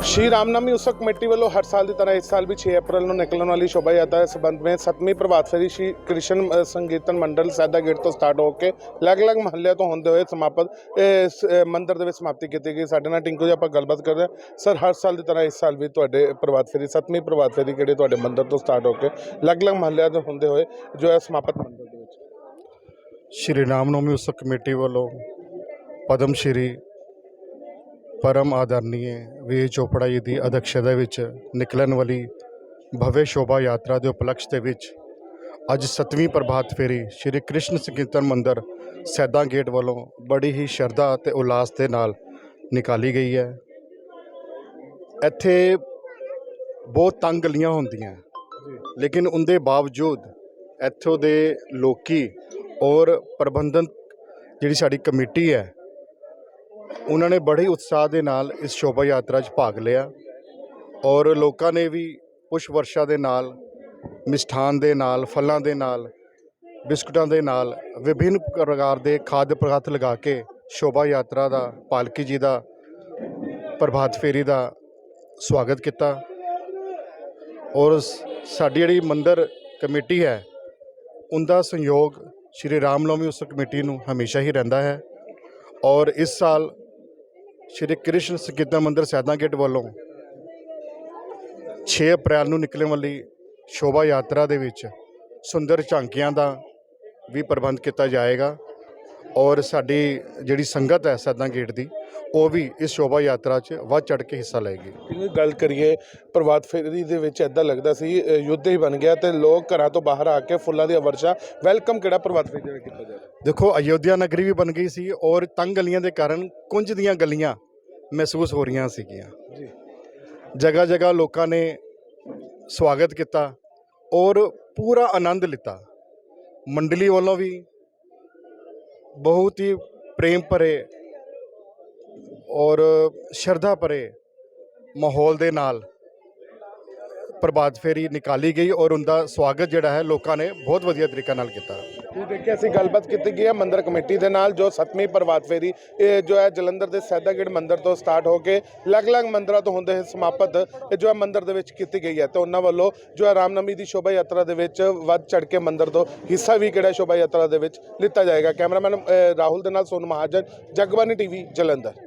ਸ਼੍ਰੀ ਰਾਮਨਾਮੀ ਉਤਸਵ ਕਮੇਟੀ ਵੱਲੋਂ ਹਰ ਸਾਲ ਦੀ ਤਰ੍ਹਾਂ ਇਸ ਸਾਲ ਵੀ 6 ਅਪ੍ਰੈਲ ਨੂੰ ਨਿਕਲਣ ਵਾਲੀ ਸ਼ੋਭਾ ਯਾਤਰਾ ਦੇ ਸੰਬੰਧ ਵਿੱਚ ਸੱਤਵੀਂ ਪ੍ਰਭਾਤ ਫੇਰੀ ਸ਼੍ਰੀ ਕ੍ਰਿਸ਼ਨ ਸੰਗੀਤਨ ਮੰਡਲ ਸੈਦਾ ਗੇਟ ਤੋਂ ਸਟਾਰਟ ਹੋ ਕੇ ਅਲੱਗ-ਅਲੱਗ ਮਹੱਲਿਆਂ ਤੋਂ ਹੁੰਦੇ ਹੋਏ ਸਮਾਪਤ ਇਹ ਮੰਦਿਰ ਦੇ ਵਿੱਚ ਸਮਾਪਤੀ ਕੀਤੀ ਗਈ ਸਾਡੇ ਨਾਲ ਟਿੰਕੂ ਜੀ ਆਪਾਂ ਗੱਲਬਾਤ ਕਰਦੇ ਹਾਂ ਸਰ ਹਰ ਸਾਲ ਦੀ ਤਰ੍ਹਾਂ ਇਸ ਸਾਲ ਵੀ ਤੁਹਾਡੇ ਪ੍ਰਭਾਤ ਫੇਰੀ ਸੱਤਵੀਂ ਪ੍ਰਭਾਤ ਫੇਰੀ ਕਿਹੜੇ ਤੁਹਾਡੇ ਮੰਦਿਰ ਤੋਂ ਸਟਾਰਟ ਹੋ ਕੇ ਅਲੱਗ-ਅਲੱਗ ਮਹੱਲਿਆਂ ਤੋਂ ਹੁੰਦੇ ਹੋਏ ਜੋ ਹੈ ਸਮਾਪਤ ਮੰਦਿਰ ਦੇ ਵਿੱਚ ਸ਼੍ਰੀ ਰਾਮ ਨਵਮੀ ਉਤਸਵ ਕਮੇਟੀ ਵੱਲੋਂ ਪਦਮ ਸ਼੍ਰੀ ਪਰਮ ਆਦਰਨੀਏ ਵੀ ਚੋਪੜਾ ਜੀ ਦੀ ਅਧਿਕਸ਼ਤਾ ਵਿੱਚ ਨਿਕਲਣ ਵਾਲੀ ਭਵਯ ਸ਼ੋਭਾ ਯਾਤਰਾ ਦੇ ਉਪਲਕਸ਼ ਦੇ ਵਿੱਚ ਅੱਜ 7ਵੀਂ ਪ੍ਰਭਾਤ ਫੇਰੀ ਸ਼੍ਰੀ ਕ੍ਰਿਸ਼ਨ ਸੰਕੀਰਤਨ ਮੰਦਿਰ ਸੈਦਾ ਗੇਟ ਵੱਲੋਂ ਬੜੀ ਹੀ ਸ਼ਰਧਾ ਅਤੇ ਉਲਾਸ ਦੇ ਨਾਲ ਨਿਕਾਲੀ ਗਈ ਹੈ। ਇੱਥੇ ਬਹੁਤ ਤੰਗ ਗਲੀਆਂ ਹੁੰਦੀਆਂ। ਲੇਕਿਨ ਉਹਦੇ ਬਾਵਜੂਦ ਇੱਥੋਂ ਦੇ ਲੋਕੀ ਔਰ ਪ੍ਰਬੰਧਨ ਜਿਹੜੀ ਸਾਡੀ ਕਮੇਟੀ ਹੈ ਉਹਨਾਂ ਨੇ ਬੜੇ ਉਤਸ਼ਾਹ ਦੇ ਨਾਲ ਇਸ ਸ਼ੋਭਾ ਯਾਤਰਾ 'ਚ ਭਾਗ ਲਿਆ ਔਰ ਲੋਕਾਂ ਨੇ ਵੀ ਪੁਸ਼ ਵਰਸ਼ਾ ਦੇ ਨਾਲ, ਮਿਸ਼ਠਾਨ ਦੇ ਨਾਲ, ਫਲਾਂ ਦੇ ਨਾਲ, ਬਿਸਕੁਟਾਂ ਦੇ ਨਾਲ ਵਿਭਿੰਨ ਪ੍ਰਕਾਰ ਦੇ ਖਾਦ ਪਦਾਰਥ ਲਗਾ ਕੇ ਸ਼ੋਭਾ ਯਾਤਰਾ ਦਾ, ਪਾਲਕੀ ਜੀ ਦਾ, ਪ੍ਰਭਾਤ ਫੇਰੀ ਦਾ ਸਵਾਗਤ ਕੀਤਾ। ਔਰ ਸਾਡੀ ਜਿਹੜੀ ਮੰਦਰ ਕਮੇਟੀ ਹੈ, ਉਹਦਾ ਸੰਯੋਗ ਸ਼੍ਰੀ ਰਾਮ ਨੌਮੀ ਉਸ ਕਮੇਟੀ ਨੂੰ ਹਮੇਸ਼ਾ ਹੀ ਰਹਿੰਦਾ ਹੈ। ਔਰ ਇਸ ਸਾਲ ਸ਼੍ਰੀ ਕ੍ਰਿਸ਼ਨ ਸੰਕੀਰਤਨ ਮੰਦਿਰ ਸੈਦਾ ਗੇਟ ਵੱਲੋਂ 6 ਅਪ੍ਰੈਲ ਨੂੰ ਨਿਕਲਣ ਵਾਲੀ ਸ਼ੋਭਾ ਯਾਤਰਾ ਦੇ ਵਿੱਚ ਸੁੰਦਰ ਝਾਂਕੀਆਂ ਦਾ ਵੀ ਪ੍ਰਬੰਧ ਕੀਤਾ ਜਾਏਗਾ ਔਰ ਸਾਡੀ ਜਿਹੜੀ ਸੰਗਤ ਹੈ ਸੈਦਾ ਗੇਟ ਦੀ ਉਹ ਵੀ ਇਸ ਸ਼ੋਭਾ ਯਾਤਰਾ 'ਚ ਵੱਧ ਚੜ ਕੇ ਹਿੱਸਾ ਲਏਗੀ। ਜੇ ਗੱਲ ਕਰੀਏ ਪ੍ਰਭਾਤ ਫੇਰੀ ਦੇ ਵਿੱਚ ਐਦਾਂ ਲੱਗਦਾ ਸੀ ਯੁੱਧ ਹੀ ਬਣ ਗਿਆ ਤੇ ਲੋਕ ਘਰਾਂ ਤੋਂ ਬਾਹਰ ਆ ਕੇ ਫੁੱਲਾਂ ਦੀ ਵਰਸ਼ਾ ਵੈਲਕਮ ਕਿਹੜਾ ਪ੍ਰਭਾਤ ਫੇਰੀ ਦਾ ਕੀਤਾ ਜਾ ਰਿਹਾ? ਦੇਖੋ ਅਯੋਧਿਆ ਨਗਰੀ ਵੀ ਬਣ ਗਈ ਸੀ ਔਰ ਤੰਗ ਗਲੀਆਂ ਦੇ ਕਾਰਨ ਕੁੰਜ ਦੀਆਂ ਗਲੀਆਂ ਮਹਿਸੂਸ ਹੋ ਰਹੀਆਂ ਸੀਗੀਆਂ। ਜੀ। ਜਗ੍ਹਾ ਜਗ੍ਹਾ ਲੋਕਾਂ ਨੇ ਸਵਾਗਤ ਕੀਤਾ ਔਰ ਪੂਰਾ ਆਨੰਦ ਲਿੱਤਾ। ਮੰਡਲੀ ਵੱਲੋਂ ਵੀ ਬਹੁਤ ਹੀ ਪ੍ਰੇਮ ਭਰੇ ਔਰ ਸ਼ਰਧਾ ਭਰੇ ਮਾਹੌਲ ਦੇ ਨਾਲ ਪ੍ਰਭਾਤ ਫੇਰੀ ਨਿਕਾਲੀ ਗਈ ਔਰ ਉਹਦਾ ਸਵਾਗਤ ਜਿਹੜਾ ਹੈ ਲੋਕਾਂ ਨੇ ਬਹੁਤ ਵਧੀਆ ਤਰੀਕੇ ਨਾਲ ਕੀਤਾ। ਜੀ ਦੇਖਿਆ ਅਸੀਂ ਗੱਲਬਾਤ ਕੀਤੀ ਗਈ ਹੈ ਮੰਦਰ ਕਮੇਟੀ ਦੇ ਨਾਲ, ਜੋ ਸੱਤਵੀਂ ਪ੍ਰਭਾਤ ਫੇਰੀ, ਇਹ ਜੋ ਹੈ ਜਲੰਧਰ ਦੇ ਸੈਦਾਗੇਟ ਮੰਦਰ ਤੋਂ ਸਟਾਰਟ ਹੋ ਕੇ ਅਲੱਗ-ਅਲੱਗ ਮੰਦਰਾਂ ਤੋਂ ਹੁੰਦੇ ਹੋਏ ਸਮਾਪਤ, ਇਹ ਜੋ ਹੈ ਮੰਦਰ ਦੇ ਵਿੱਚ ਕੀਤੀ ਗਈ ਹੈ। ਤੇ ਉਹਨਾਂ ਵੱਲੋਂ ਜੋ ਹੈ ਰਾਮਨਵਮੀ ਦੀ ਸ਼ੋਭਾ ਯਾਤਰਾ ਦੇ ਵਿੱਚ ਵੱਧ ਚੜ ਕੇ ਮੰਦਰ ਤੋਂ ਹਿੱਸਾ ਵੀ ਕਿਹੜਾ ਸ਼ੋਭਾ ਯਾਤਰਾ ਦੇ ਵਿੱਚ ਲਿੱਤਾ ਜਾਏਗਾ। ਕੈਮਰਾਮੈਨ ਰਾਹੁਲ ਦੇ ਨਾਲ ਸੋਨ ਮਹਾਜਨ ਜਗਬਾਨੀ ਟੀਵੀ, ਜਲੰਧਰ।